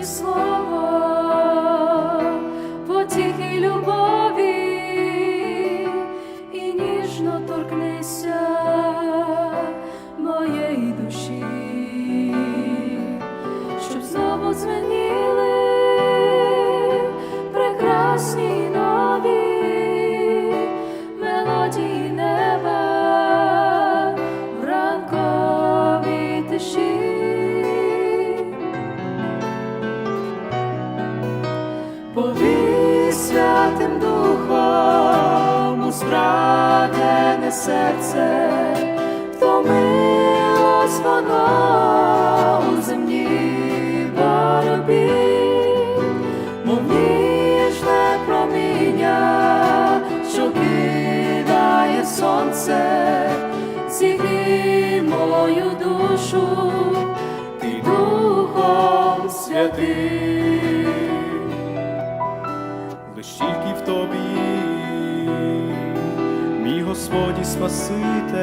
мені слово, потіхи любові і ніжно торкнися моєї душі, щоб знову дзвеніли прекрасні Повій святим духом у спрагнене серце, втомилось воно у земній боротьбі, мов ніжне проміння, що кидає сонце, зігрій мою душу, ти духом святим в тобі, мій Господь і Спаситель,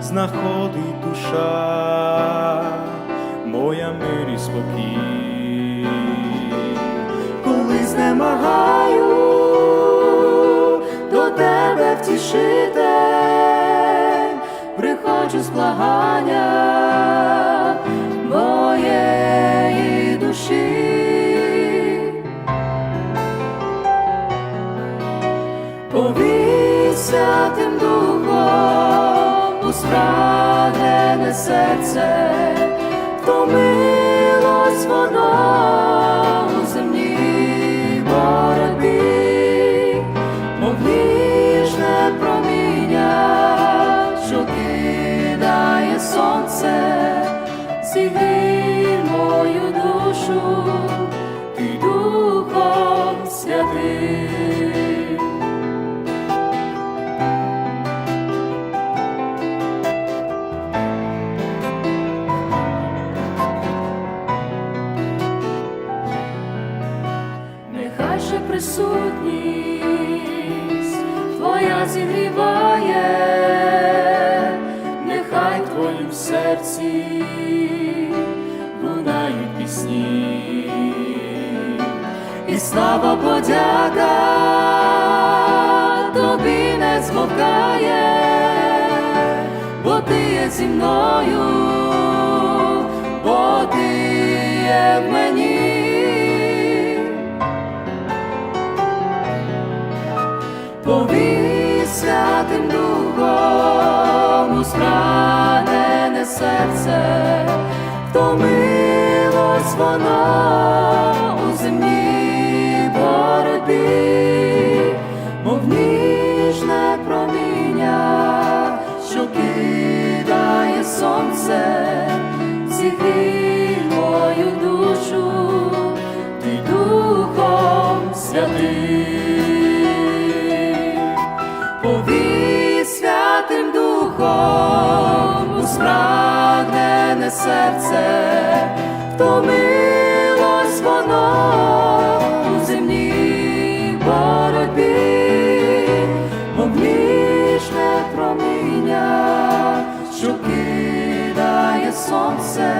знаходить душа, моя мир і спокій, коли знемагаю до тебе втішити, приходжу з благання Повій святим духом у спрагнене серце, втомилось воно у земній боротьбі, мов ніжне проміння, що кидає сонце, зігрій Нехай же присутність Твоя зігріває, нехай в Твоїм серці лунають пісні, і слава подяка тобі не змовкає, бо ти є зі мною, бо ти є в мені. Повій святим духом у серце, втомилось воно у земній боротьбі, мов ніжне проміння, що кидає сонце, зігрій мою душу, ти духом святим. Повій святим духом у спрагнене серце, втомилось воно у земній боротьбі, мов проміння, що кидає сонце,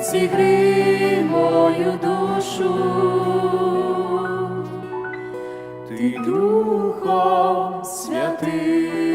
зігрій мою душу ти Духом Святим.